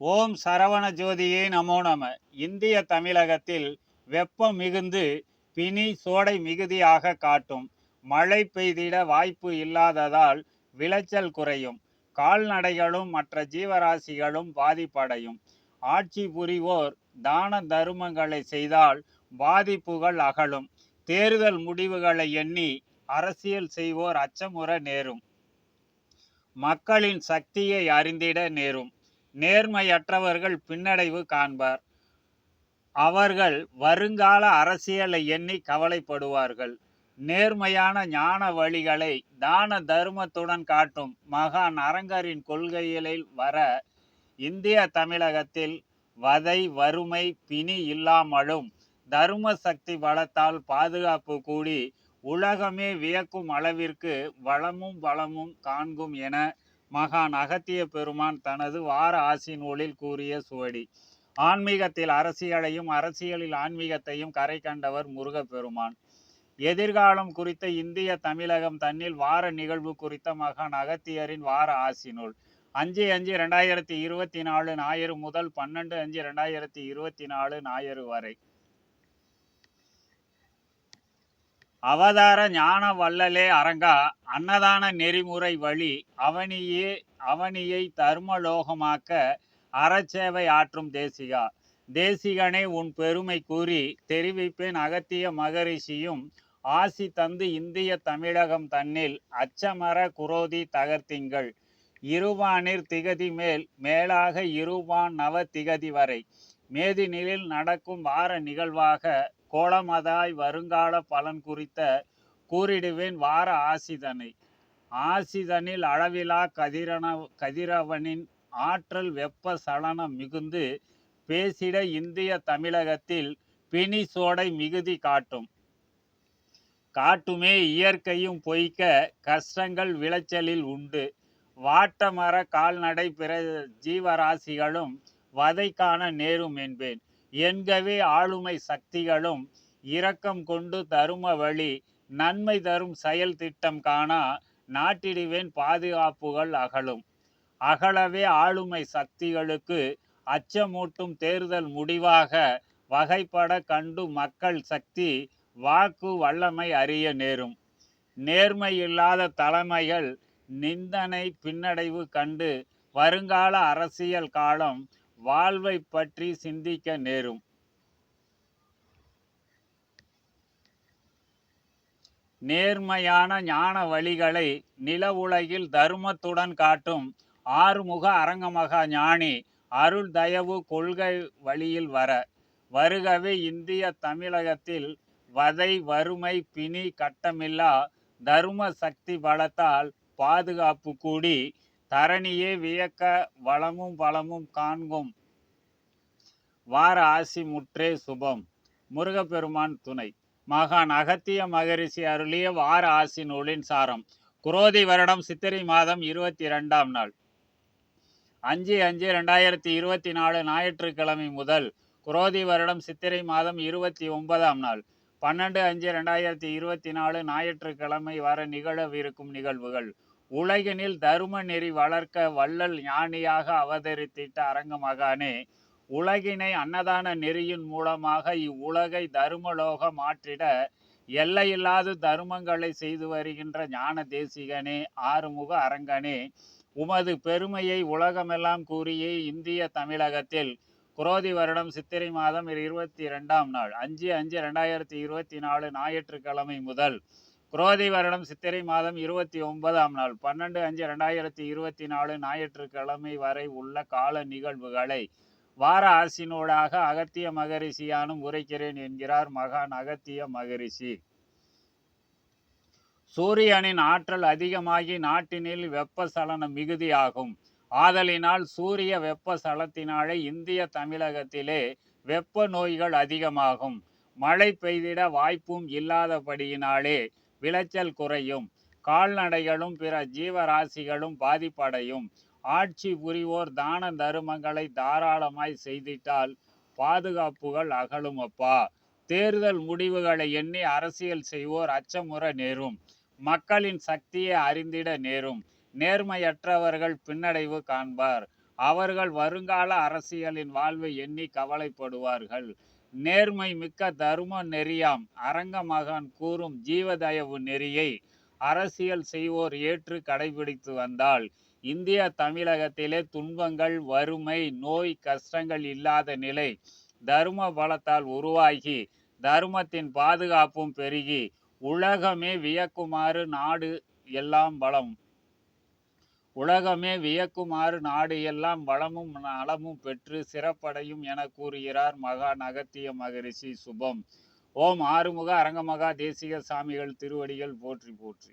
ஓம் சரவண ஜோதியே நமோ நம. இந்திய தமிழகத்தில் வெப்பம் மிகுந்து பினி சோடை மிகுதியாக காட்டும். மழை பெய்திட வாய்ப்பு இல்லாததால் விளைச்சல் குறையும். கால்நடைகளும் மற்ற ஜீவராசிகளும் பாதிப்படையும். ஆட்சி புரிவோர் தான தருமங்களை செய்தால் பாதிப்புகள் அகலும். தேர்தல் முடிவுகளை எண்ணி அரசியல் செய்வோர் அச்சமுற நேரும். மக்களின் சக்தியை அறிந்திட நேரும். நேர்மையற்றவர்கள் பின்னடைவு காண்பார். அவர்கள் வருங்கால அரசியலை எண்ணி கவலைப்படுவார்கள். நேர்மையான ஞான வழிகளை தான தர்மத்துடன் காட்டும் மகான் அரங்கரின் கொள்கைகளில் வர இந்திய தமிழகத்தில் வதை வறுமை பிணி இல்லாமலும் தர்ம சக்தி பலத்தால் பாதுகாப்பு கூடி உலகமே வியக்கும் அளவிற்கு வளமும் வளமும் காண்கும் என மகான் அகத்திய பெருமான் தனது வார ஆசி நூலில் கூறிய சுவடி. ஆன்மீகத்தில் அரசியலையும் அரசியலில் ஆன்மீகத்தையும் கரை கண்டவர் முருகப்பெருமான். எதிர்காலம் குறித்த இந்திய தமிழகம் தன்னில் வார நிகழ்வு குறித்த மகான் அகத்தியரின் வார ஆசி நூல் அஞ்சு அஞ்சு ரெண்டாயிரத்தி இருபத்தி நாலு ஞாயிறு முதல் பன்னெண்டு அஞ்சு ரெண்டாயிரத்தி இருபத்தி நாலு ஞாயிறு வரை. அவதார ஞான வள்ளலே அரங்கா அன்னதான நெறிமுறை வழி அவனியே அவனியை தர்மலோகமாக்க அறச்சேவை ஆற்றும் தேசிகா. தேசிகனே உன் பெருமை கூறி தெரிவிப்பேன் அகத்திய மகரிஷியும் ஆசி தந்து இந்திய தமிழகம் தன்னில் அச்சமர குரோதி தகர்த்திங்கள். இருவானிர் திகதி மேல் மேலாக இருவான் நவ திகதி வரை. மேதினிலில் நடக்கும் வார நிகழ்வாக கோலமதாய் வருங்கால பலன் குறித்த கூறிடுவேன் வார ஆசிதனை. ஆசிதனில் அளவிலா கதிரன கதிரவனின் ஆற்றல் வெப்ப சலனம் மிகுந்து பேசிட இந்திய தமிழகத்தில் பிணி சோடை மிகுதி காட்டும். காட்டுமே இயற்கையும் பொய்க்க கஷ்டங்கள் விளைச்சலில் உண்டு. வாட்டமர கால்நடை பிற ஜீவராசிகளும் வதைக்கான நேரும் என்பேன். என்கவே ஆளுமை சக்திகளும் இரக்கம் கொண்டு தரும வழி நன்மை தரும் செயல் திட்டம் காணா நாட்டிடுவேன் பாதுகாப்புகள் அகலும். அகலவே ஆளுமை சக்திகளுக்கு அச்சமூட்டும் தேர்தல் முடிவாக வகைப்பட கண்டு மக்கள் சக்தி வாக்கு வல்லமை அறிய நேரும். நேர்மை இல்லாத தலைமைகள் நிந்தனை பின்னடைவு கண்டு வருங்கால அரசியல் காலம் வாழ்வை பற்றி சிந்திக்க நேரும். நேர்மையான ஞான வழிகளை நில உலகில் தர்மத்துடன் காட்டும் ஆறுமுக அரங்கமகா ஞானி அருள் தயவு கொள்கை வழியில் வர வருகவே இந்திய தமிழகத்தில் வதை வறுமை பிணி கட்டமில்லா தர்ம சக்தி பலத்தால் பாதுகாப்பு கூடி தரணியே வியக்க வளமும் பலமும் காண்கும். வார ஆசி முற்றே சுபம். முருகப்பெருமான் துணை. மகான் அகத்திய மகரிஷி அருளிய வார ஆசி நூலின் சாரம். குரோதி வருடம் சித்திரை மாதம் இருபத்தி இரண்டாம் நாள். அஞ்சு அஞ்சு ரெண்டாயிரத்தி இருபத்தி நாலு ஞாயிற்றுக்கிழமை முதல் குரோதி வருடம் சித்திரை மாதம் இருபத்தி ஒன்பதாம் நாள். பன்னெண்டு அஞ்சு ரெண்டாயிரத்தி இருபத்தி நாலு ஞாயிற்றுக்கிழமை வர நிகழவிருக்கும் நிகழ்வுகள். உலகினில் தரும நெறி வளர்க்க வள்ளல் ஞானியாக அவதரித்திட்ட அரங்க மகானே உலகினை அன்னதான நெறியின் மூலமாக இவ்வுலகை தருமலோக மாற்றிட எல்லையில்லாது தருமங்களை செய்து வருகின்ற ஞான தேசிகனே ஆறுமுக அரங்கனே உமது பெருமையை உலகமெல்லாம் கூறியே இந்திய தமிழகத்தில் குரோதி வருடம் சித்திரை மாதம் இருபத்தி இரண்டாம் நாள் அஞ்சு அஞ்சு ரெண்டாயிரத்தி இருபத்தி நாலு ஞாயிற்றுக்கிழமை முதல் குரோதி வருடம் சித்திரை மாதம் இருபத்தி ஒன்பதாம் நாள் பன்னெண்டு அஞ்சு ரெண்டாயிரத்தி இருபத்தி நாலு ஞாயிற்றுக்கிழமை வரை உள்ள கால நிகழ்வுகளை வார அரசினூடாக அகத்திய மகரிஷியானும் உரைக்கிறேன் என்கிறார் மகான் அகத்திய மகரிஷி. சூரியனின் ஆற்றல் அதிகமாகி நாட்டினில் வெப்பசலனம் மிகுதியாகும். ஆதலினால் சூரிய வெப்பசலத்தினாலே இந்திய தமிழகத்திலே வெப்ப நோய்கள் அதிகமாகும். மழை பெய்திட வாய்ப்பும் இல்லாதபடியினாலே விளைச்சல் குறையும். கால்நடைகளும் பிற ஜீவராசிகளும் பாதிப்படையும். ஆட்சி புரிவோர் தான தருமங்களை தாராளமாய் செய்திட்டால் பாதுகாப்புகள் அகலும் அப்பா. தேர்தல் முடிவுகளை எண்ணி அரசியல் செய்வோர் அச்சமுற நேரும். மக்களின் சக்தியை அறிந்திட நேரும். நேர்மையற்றவர்கள் பின்னடைவு காண்பார். அவர்கள் வருங்கால அரசியலின் வாழ்வை எண்ணி கவலைப்படுவார்கள். நேர்மை மிக்க தரும நெறியாம். அரங்க மகன் கூறும் ஜீவதயவு நெறியை அரசியல் செய்வோர் ஏற்று கடைபிடித்து வந்தால் இந்திய தமிழகத்திலே துன்பங்கள் வறுமை நோய் கஷ்டங்கள் இல்லாத நிலை தரும பலத்தால் உருவாகி தர்மத்தின் பாதுகாப்பும் பெருகி உலகமே வியக்குமாறு நாடு எல்லாம் பலம் உலகமே வியக்குமாறு நாடு எல்லாம் வளமும் நலமும் பெற்று சிறப்படையும் என கூறுகிறார் மகா நகத்திய மகரிஷி சுபம். ஓம் ஆறுமுக அரங்கமகா தேசிக சாமிகள் திருவடிகள் போற்றி போற்றி.